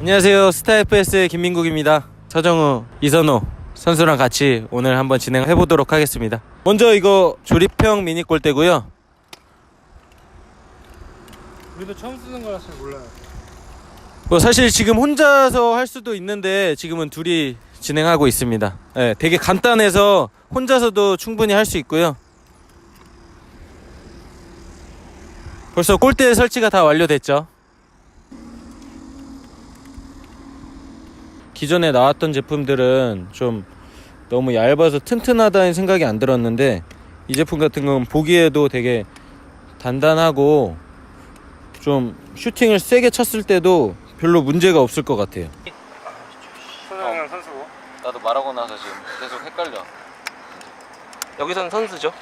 안녕하세요. 스타FS의 김민국입니다. 서정우, 이선호 선수랑 같이 오늘 한번 진행해 보도록 하겠습니다. 먼저 이거 조립형 미니 골대고요. 우리도 처음 쓰는 거라서 잘 몰라요. 뭐 사실 지금 혼자서 할 수도 있는데 지금은 둘이 진행하고 있습니다. 예, 되게 간단해서 혼자서도 충분히 할 수 있고요. 벌써 골대 설치가 다 완료됐죠. 기존에 나왔던 제품들은 좀 너무 얇아서 튼튼하다는 생각이 안 들었는데 이 제품 같은 건 보기에도 되게 단단하고 좀 슈팅을 세게 쳤을 때도 별로 문제가 없을 것 같아요. 선수는 선수고. 나도 말하고 나서 지금 계속 헷갈려. 여기선 선수죠.